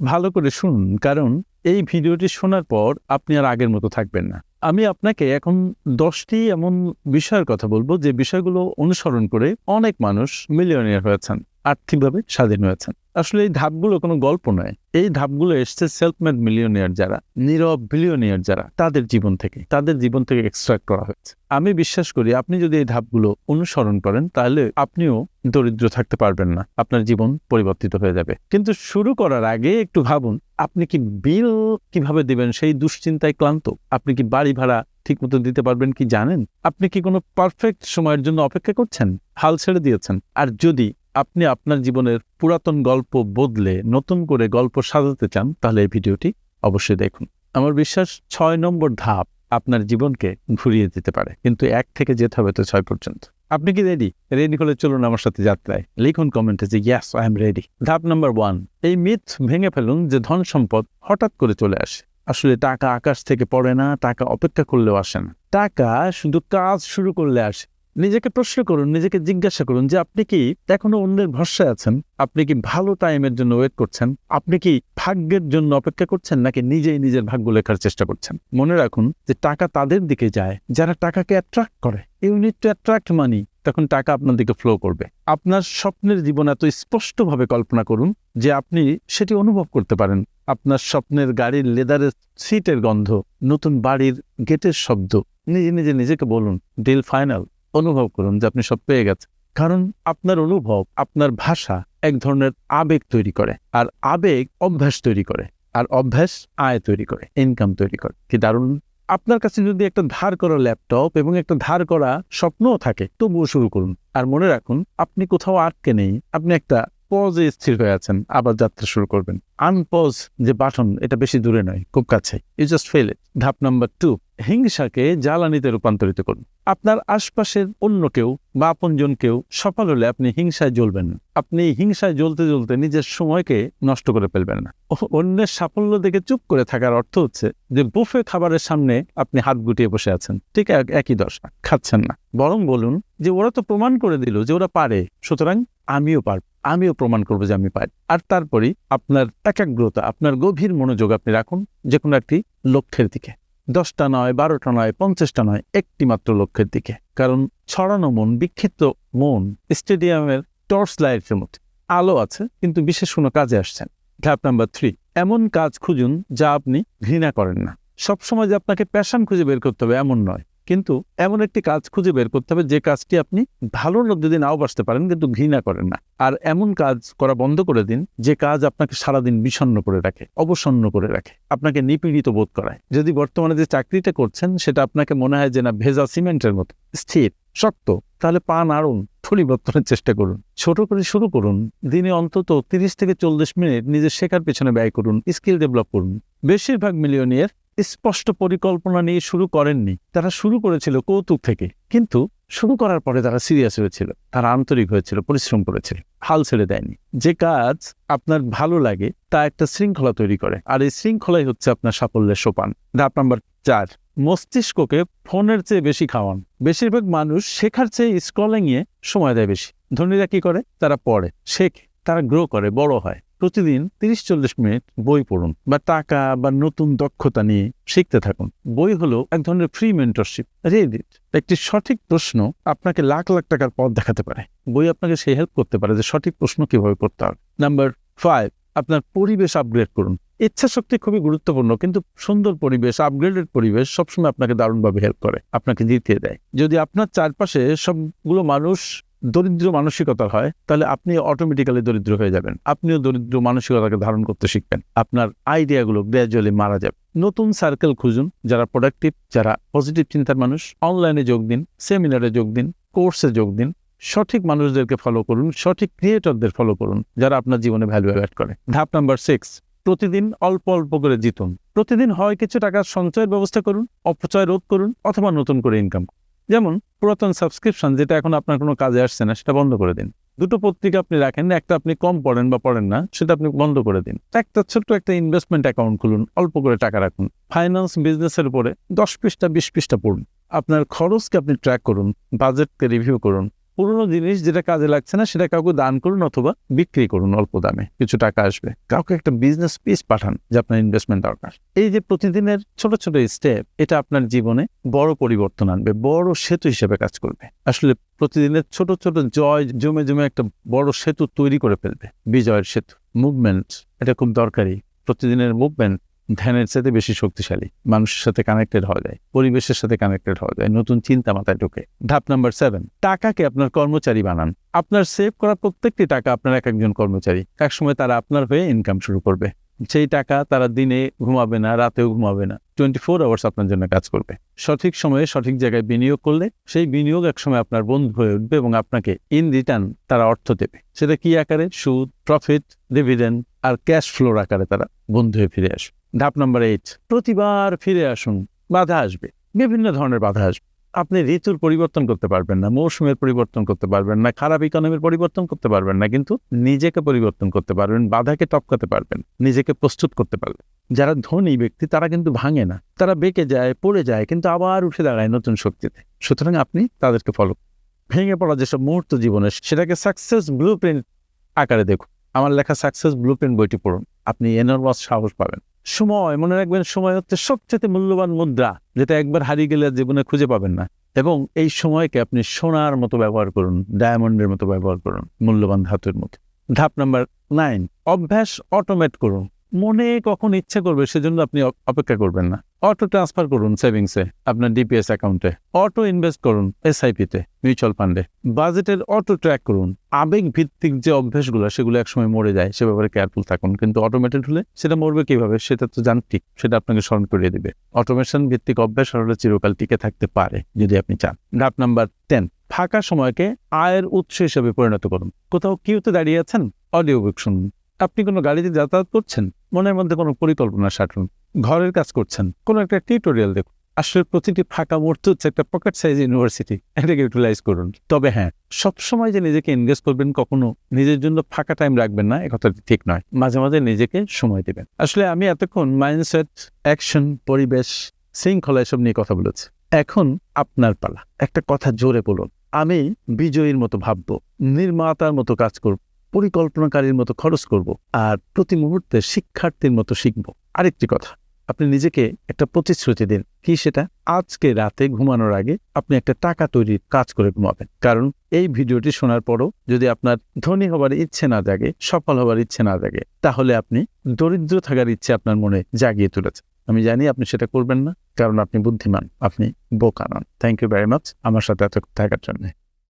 ভালো করে শুনুন, কারণ এই ভিডিওটি শোনার পর আপনি আর আগের মতো থাকবেন না। আমি আপনাকে এখন দশটি এমন বিষয়ের কথা বলব, যে বিষয়গুলো অনুসরণ করে অনেক মানুষ মিলিয়নিয়ার হয়েছেন। আর্থিকভাবে স্বাধীন হয়েছেন। আসলে এই ধাপগুলো কোনো গল্প নয়। এই ধাপগুলো এসছে সেলফমেড মিলিয়নিয়ার যারা, নীরব বিলিয়নিয়ার যারা, তাদের জীবন থেকে, তাদের জীবন থেকে এক্সট্রাক্ট করা হয়েছে। আমি বিশ্বাস করি আপনি যদি এই ধাপগুলো অনুসরণ করেন, তাহলে আপনিও দরিদ্র থাকতে পারবেন না, আপনার জীবন পরিবর্তিত হয়ে যাবে। কিন্তু শুরু করার আগে একটু ভাবুন, আপনি কি বিল কীভাবে দিবেন? সেই দুশ্চিন্তায় ক্লান্ত। আপনি কি বাড়ি ভাড়া ঠিকমতো দিতে পারবেন কি জানেন? আপনি কি কোনো পারফেক্ট সময়ের জন্য অপেক্ষা করছেন? হাল ছেড়ে দিয়েছেন। আর যদি আপনি আপনার জীবনের পুরাতন গল্প বদলে নতুন করে গল্প সাজাতে চান, তাহলে এই ভিডিওটি অবশ্যই দেখুন। আমার বিশ্বাস, ছয় নম্বর ধাপ আপনার জীবনকে ঘুরিয়ে দিতে পারে। কিন্তু এক থেকে যেতে হবে তো ছয় পর্যন্ত। আপনি কি রেডি রেডি হলে চলুন আমার সাথে যাত্রায়। লিখুন কমেন্টে যে ইয়াস আই এম রেডি ধাপ নাম্বার ওয়ান এই মিথ ভেঙে ফেলুন যে ধন সম্পদ হঠাৎ করে চলে আসে। আসলে টাকা আকাশ থেকে পড়ে না, টাকা অপেক্ষা করলেও আসে না। টাকা শুধু কাজ শুরু করলে আসে নিজেকে প্রশ্ন করুন, নিজেকে জিজ্ঞাসা করুন যে আপনি কি এখনও অন্যের ভরসায় আছেন? আপনি কি ভালো টাইমের জন্য ওয়েট করছেন? আপনি কি ভাগ্যের জন্য অপেক্ষা করছেন নাকি নিজেই নিজের ভাগ্য লেখার চেষ্টা করছেন? মনে রাখুন যে টাকা তাদের দিকে যায়, যারা টাকাকে অ্যাট্রাক্ট করে। ইউনিট টু অ্যাট্রাক্ট মানি তখন টাকা আপনার দিকে ফ্লো করবে। আপনার স্বপ্নের জীবন এত স্পষ্টভাবে কল্পনা করুন যে আপনি সেটি অনুভব করতে পারেন। আপনার স্বপ্নের গাড়ির লেদারের সিটের গন্ধ, নতুন বাড়ির গেটের শব্দ, নিজে নিজে নিজেকে বলুন ডিল ফাইনাল অনুভব করুন যে আপনি সব পেয়ে গেছেন। কারণ আপনার অনুভব, আপনার ভাষা এক ধরনের আবেগ তৈরি করে, আর আবেগ অভ্যাস তৈরি করে, আর অভ্যাস আয় তৈরি করে ইনকাম তৈরি করে। কি দারুণ? আপনার কাছে যদি একটা ধার করা ল্যাপটপ এবং একটা ধার করা স্বপ্নও থাকে, তবুও শুরু করুন। আর মনে রাখুন, আপনি কোথাও আটকে নেই, আপনি একটা পজে স্থির হয়ে আছেন, আবার যাত্রা শুরু করবেন। আনপজ যে বাটন, এটা বেশি দূরে নয়, খুব কাছে ইউ জাস্ট ফেল ইট ধাপ নাম্বার টু হিংসাকে জ্বালানিতে রূপান্তরিত করুন। আপনার আশপাশের অন্য কেউ বা আপনজন কেউ সফল হলে আপনি হিংসায় জ্বলবেন না। আপনি হিংসায় জ্বলতে জ্বলতে নিজের সময়কে নষ্ট করে ফেলবেন না। অন্যের সাফল্য দেখে চুপ করে থাকার অর্থ হচ্ছে যে বুফে খাবারের সামনে আপনি হাত গুটিয়ে বসে আছেন। ঠিক এক- একই দশা, খাচ্ছেন না। বরং বলুন যে ওরা তো প্রমাণ করে দিল যে ওরা পারে। সুতরাং আমিও পারব আমিও প্রমাণ করব যে আমি পারি। আর তারপরেই আপনার একাগ্রতা, আপনার গভীর মনোযোগ আপনি রাখুন যে কোনো একটি লক্ষ্যের দিকে। দশটা নয়, বারোটা নয়, পঞ্চাশটা নয় একটি মাত্র লক্ষ্যের দিকে। কারণ ছড়ানো মন, বিক্ষিপ্ত মন, স্টেডিয়ামের টর্চ লাইটের মতো, আলো আছে, কিন্তু বিশেষ কোনো কাজে আসছেন ধাপ নাম্বার থ্রি, এমন কাজ খুঁজুন যা আপনি ঘৃণা করেন না। সবসময় যে আপনাকে প্যাশন খুঁজে বের করতে হবে এমন নয়। কিন্তু এমন একটি কাজ খুঁজে বের করতে হবে যে কাজটি আপনি ভালোর মধ্যে দিয়ে নাও বাসতে পারেন, কিন্তু ঘৃণা করেন না। আর এমন কাজ করা বন্ধ করে দিন যে কাজ আপনাকে সারাদিন বিষণ্ণ করে রাখে, অবসন্ন করে রাখে, আপনাকে নিপীড়িত বোধ করায়। যদি বর্তমানে যে চাকরিটা করছেন, সেটা আপনাকে মনে হয় যে না, ভেজা সিমেন্টের মতো, স্থির, শক্ত, তাহলে পা নাড়ুন পরিবর্তনের চেষ্টা করুন। ছোট করে শুরু করুন, দিনে অন্তত তিরিশ থেকে চল্লিশ মিনিট নিজের শেখার পেছনে ব্যয় করুন, স্কিল ডেভেলপ করুন। বেশিরভাগ মিলিয়নিয়ার স্পষ্ট পরিকল্পনা নিয়ে শুরু করেননি। তারা শুরু করেছিল কৌতুক থেকে। কিন্তু শুরু করার পরে তারা সিরিয়াস হয়েছিল। তারা আন্তরিক হয়েছিল, পরিশ্রম করেছিল। হাল ছেড়ে দেয়নি। যে কাজ আপনার ভালো লাগে, তা একটা শৃঙ্খলা তৈরি করে। আর এই শৃঙ্খলাই হচ্ছে আপনার সাফল্যের সোপান। ধাপ নাম্বার চার, মস্তিষ্ককে ফোনের চেয়ে বেশি খাওয়ান। বেশিরভাগ মানুষ শেখার চেয়ে স্ক্রলিং এ সময় দেয় বেশি। ধনীরা কি করে? তারা পড়ে, শেখে। তারা গ্রো করে, বড় হয়। প্রতিদিন তিরিশ চল্লিশ মিনিট বই পড়ুন বা টাকা বা নতুন দক্ষতা নিয়ে শিখতে থাকুন। বই হলো এক ধরনের ফ্রি মেন্টরশিপ রেডিট একটি সঠিক প্রশ্ন আপনাকে লাখ লাখ টাকার পথ দেখাতে পারে। বই আপনাকে সেই হেল্প করতে পারে যে সঠিক প্রশ্ন কীভাবে করতে হবে। নাম্বার ফাইভ আপনার পরিবেশ আপগ্রেড করুন। ইচ্ছা শক্তি খুবই গুরুত্বপূর্ণ, কিন্তু সুন্দর পরিবেশ আপগ্রেডেড পরিবেশ সবসময় আপনাকে দারুণভাবে হেল্প করে, আপনাকে জিতিয়ে দেয়। যদি আপনার চারপাশে সবগুলো মানুষ দরিদ্র মানসিকতার হয়, তাহলে আপনি অটোমেটিক্যালি দরিদ্র হয়ে যাবেন। আপনিও দরিদ্র মানসিকতাকে ধারণ করতে শিখবেন। আপনার আইডিয়াগুলো গ্র্যাজুয়ালি মারা যাবে। নতুন সার্কেল খুঁজুন, যারা প্রোডাক্টিভ যারা পজিটিভ চিন্তার মানুষ। অনলাইনে যোগ দিন সেমিনারে যোগ দিন কোর্সে যোগ দিন। সঠিক মানুষদেরকে ফলো করুন, সঠিক ক্রিয়েটরদের ফলো করুন, যারা আপনার জীবনে ভ্যালু অ্যাড করে। ধাপ নাম্বার সিক্স প্রতিদিন অল্প অল্প করে জিতুন। প্রতিদিন হয় কিছু টাকার সঞ্চয়ের ব্যবস্থা করুন, অপচয় রোধ করুন, অথবা নতুন করে ইনকাম যেমন পুরাতন সাবস্ক্রিপশন যেটা এখন আপনার কোনো কাজে আসছে না, সেটা বন্ধ করে দিন। দুটো পত্রিকা আপনি রাখেন, একটা আপনি কম পড়েন বা পড়েন না, সেটা আপনি বন্ধ করে দিন। একটা ছোট্ট একটা ইনভেস্টমেন্ট অ্যাকাউন্ট খুলুন, অল্প করে টাকা রাখুন। ফাইন্যান্স বিজনেসের উপরে দশ পৃষ্ঠা, বিশ পৃষ্ঠা পড়ুন। আপনার খরচকে আপনি ট্র্যাক করুন বাজেটকে রিভিউ করুন। পুরনো জিনিস যেটা কাজে লাগছে না, সেটা কাউকে দান করুন অথবা বিক্রি করুন অল্প দামে। কিছু টাকা আসবে। কাউকে একটা বিজনেস পিস পাঠান যে আপনার ইনভেস্টমেন্ট দরকার। এই যে প্রতিদিনের ছোট ছোট স্টেপ এটা আপনার জীবনে বড় পরিবর্তন আনবে, বড় সেতু হিসেবে কাজ করবে। আসলে প্রতিদিনের ছোট ছোট জয় জমে জমে একটা বড় সেতু তৈরি করে ফেলবে। বিজয়ের সেতু মুভমেন্ট এটা খুব দরকারি। প্রতিদিনের মুভমেন্ট ধ্যানের সাথে বেশি শক্তিশালী। মানুষের সাথে কানেক্টেড হওয়া যায়, পরিবেশের সাথে কানেক্টেড হওয়া যায়, নতুন চিন্তা মাথায় ঢোকে। ধাপ নাম্বার সেভেন টাকাকে আপনার কর্মচারী বানান। আপনার সেভ করা প্রত্যেকটি টাকা আপনার এক একজন কর্মচারী। একসময় তারা আপনার হয়ে ইনকাম শুরু করবে। সেই টাকা তারা দিনে ঘুমাবে না, রাতেও ঘুমাবে না টোয়েন্টি ফোর আওয়ার্স আপনার জন্য কাজ করবে। সঠিক সময়ে সঠিক জায়গায় বিনিয়োগ করলে সেই বিনিয়োগ একসময় আপনার বন্ধু হয়ে উঠবে এবং আপনাকে ইন রিটার্ন তারা অর্থ দেবে। সেটা কি আকারে? সুদ প্রফিট ডিভিডেন্ড আর ক্যাশ ফ্লোর আকারে তারা বন্ধু হয়ে ফিরে আসবে। ধাপ নাম্বার এইট প্রতিবার ফিরে আসুন, বাধা আসবে, বিভিন্ন ধরনের বাধা আসবে। আপনি ঋতুর পরিবর্তন করতে পারবেন না, মৌসুমের পরিবর্তন করতে পারবেন না, খারাপ ইকোনমির পরিবর্তন করতে পারবেন না, কিন্তু নিজেকে পরিবর্তন করতে পারবেন, বাধাকে টপকাতে পারবেন, নিজেকে প্রস্তুত করতে পারবেন। যারা ধনী ব্যক্তি, তারা কিন্তু ভাঙে না, তারা বেঁকে যায়, পড়ে যায়, কিন্তু আবার উঠে দাঁড়ায় নতুন শক্তিতে। সুতরাং আপনি তাদেরকে ফলো ভেঙে পড়া যেসব মুহূর্ত জীবনে, সেটাকে সাকসেস ব্লু আকারে দেখুন। আমার লেখা সাকসেস ব্লু বইটি পড়ুন। আপনি এনর্মাস সাহস পাবেন। সময়, মনে রাখবেন সময় হচ্ছে সবচেয়ে মূল্যবান মুদ্রা, যেটা একবার হারিয়ে গেলে জীবনে খুঁজে পাবেন না। এবং এই সময়কে আপনি সোনার মতো ব্যবহার করুন, ডায়মন্ডের মতো ব্যবহার করুন, মূল্যবান ধাতুর মতো ধাপ নাম্বার নাইন, অভ্যাস অটোমেট করুন। মনে কখন ইচ্ছা করবে সেজন্য আপনি অপেক্ষা করবেন না। অটো ট্রান্সফার করুন সেভিংসে আপনার ডিপিএস অ্যাকাউন্টে। অটো ইনভেস্ট করুন এসআইপিতে, মিউচুয়াল ফান্ডে। বাজেটের অটো ট্র্যাক করুন। আবেগ ভিত্তিক যে অভ্যাসগুলো, সেগুলো একসময় মরে যায়, সে ব্যাপারে কেয়ারফুল থাকুন। কিন্তু অটোমেটেড হলে সেটা মরবে কীভাবে, সেটা তো যান্ত্রিক, সেটা আপনাকে স্মরণ করিয়ে দিবে। অটোমেশন ভিত্তিক অভ্যাস আসলে চিরকাল টিকে থাকতে পারে, যদি আপনি চান। ধাপ নাম্বার টেন ফাঁকা সময়কে আয়ের উৎস হিসেবে পরিণত করুন। কোথাও কিউতে দাঁড়িয়ে আছেন? অডিও বুক শুনুন। আপনি কোনো গাড়িতে যাতায়াত করছেন? মনের মধ্যে কোনো পরিকল্পনা সাটুন। ঘরের কাজ করছেন। কোনো একটা টিউটোরিয়াল দেখুন। আসলে প্রতিটি ফাঁকা মুহূর্ত হচ্ছে একটা পকেট সাইজ ইউনিভার্সিটি এটাকে ইউটিলাইজ করুন। তবে হ্যাঁ সবসময় যে নিজেকে এনগেজ করবেন কখনো নিজের জন্য ফাঁকা টাইম রাখবেন না কথাটি ঠিক নয়। মাঝে মাঝে নিজেকে সময় দেবেন। আসলে আমি এতক্ষণ মাইন্ডসেট অ্যাকশন পরিবেশ, শৃঙ্খলা এসব নিয়ে কথা বলেছি। এখন আপনার পালা। একটা কথা জোরে বলুন। আমি বিজয়ীর মতো ভাববো। নির্মাতার মতো কাজ করব। পরিকল্পনাকারীর মতো খরচ করব আর প্রতি মুহূর্তে শিক্ষার্থীর মতো শিখব। আরেকটি কথা, আপনি নিজেকে একটা প্রতিশ্রুতি দিন। কি সেটা? আজকে রাতে ঘুমানোর আগে আপনি একটা টাকা তৈরির কাজ করে ঘুমাবেন। কারণ এই ভিডিওটি শোনার পরও যদি আপনার ধনী হবার ইচ্ছে না জাগে, সফল হবার ইচ্ছে না জাগে, তাহলে আপনি দরিদ্র থাকার ইচ্ছে আপনার মনে জাগিয়ে তুলেছে। আমি জানি আপনি সেটা করবেন না, কারণ আপনি বুদ্ধিমান, আপনি বোকা নন। থ্যাংক ইউ ভেরি মাচ আমার সাথে এত থাকার জন্য।